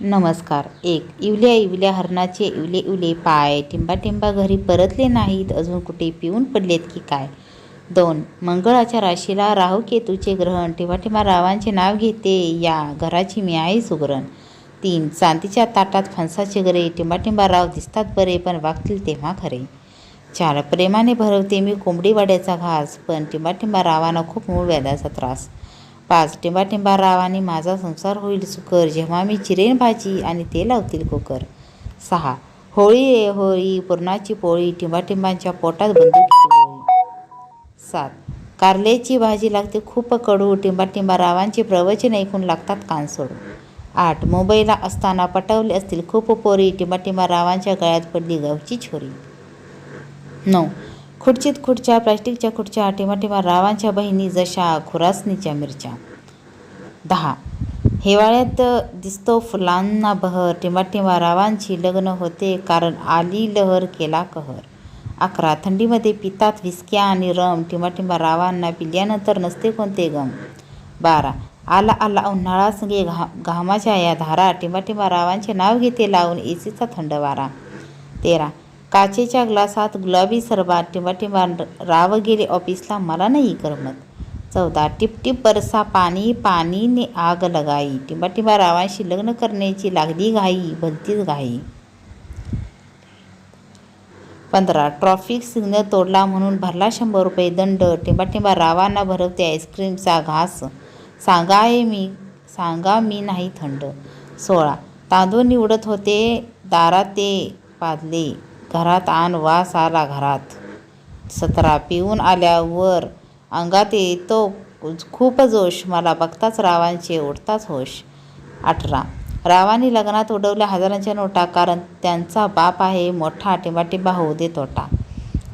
नमस्कार. एक इवल्या इवल्या हरणाचे इवले इवले पाय टिंबा टिंबा घरी परतले नाहीत अजून कुठे पिऊन पडलेत की काय? दोन मंगळाच्या राशीला राहू केतूचे ग्रहण टिंबा टिंबा रावांचे नाव घेते या घराची मी आहे सुगरण. तीन चांदीच्या ताटात फणसाचे गरे टिंबा टिंबा राव दिसतात बरे पण वागतील तेव्हा खरे. चार प्रेमाने भरवते मी कोंबडी वाड्याचा घास पण टिंबा टिंबा रावांना खूप मूळ व्याधाचा त्रास. पाच टिंबा टिंबा रावांनी माझा संसार होईल सुकर. जेव्हा मी चिरेन भाजी आणि ते लावतील कुकर. सहा. होळी रे होळी पुरणाची पोळी टिंबा टिंबांच्या पोटात बंदुकीची गोळी. सात. कारल्याची भाजी लागते खूप कडू. टिंबा टिंबा रावांचे प्रवचन ऐकून लागतात कानसोडू आठ. मुंबईला असताना पटवले असतील खूप पोरी. टिंबा टिंबा रावांच्या गळ्यात पडली गवची छोरी. नऊ. खुर्चीत खुर्च्या प्लास्टिकच्या खुर्च्या टिंबा रावांच्या बहिणी जशा खुरासनीच्या मिरच्या. दहा. हिवाळ्यात दिसतो फुलांना बहर टिमाटिमा रावांची लग्न होते कारण आली लहर केला कहर. अकरा. थंडीमध्ये पितात विस्क्या आणि रम टिमाटिमा रावांना पिल्यानंतर नसते कोणते गम. बारा. आला आला उन्हाळा संगे घा घामाच्या या धारा टिमाटिमा रावांचे नाव घेते लावून एसीचा थंड वारा. तेरा. काचेच्या ग्लासात गुलाबी सरबा टिंबाटिंबा राव गेले ऑफिसला मला नाही करमत. चौदा टिपटिप बरसा पाणी पाणीने आग लगाई. टिंबाटिंबा रावांशी लग्न करण्याची लागली घाई भलतीच घाई. पंधरा ट्रॉफिक सिग्नल तोडला म्हणून भरला शंभर रुपये दंड. टिंबाटिंबा रावांना भरवते आईस्क्रीमचा घास. सांगाय मी सांगा मी नाही थंड. सोळा तांदूळ निवडत होते दारात ते पाजले. घरात आण वास आला घरात. सतरा पिऊन आल्यावर अंगात येतो खूप जोश. मला बघताच रावांचे उडताच होश. अठरा. रावांनी लग्नात उडवल्या हजारांच्या नोटा कारण त्यांचा बाप आहे मोठा टिंबाटिंबा होऊ दे तोटा.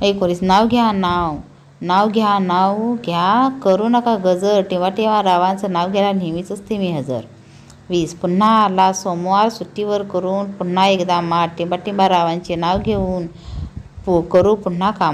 एकोणीस. नाव घ्या नाव. नाव घ्या नाव घ्या. करू नका गजर. टिंबाटिंबा रावांचं नाव घ्यायला नेहमीच असते मी हजर. वीस. पुन्हा आला सोमवार सुट्टीवर करून पुन्हा एकदा मा टिंबा टिंबा रावांचे नाव घेऊन पो करू पुन्हा कामा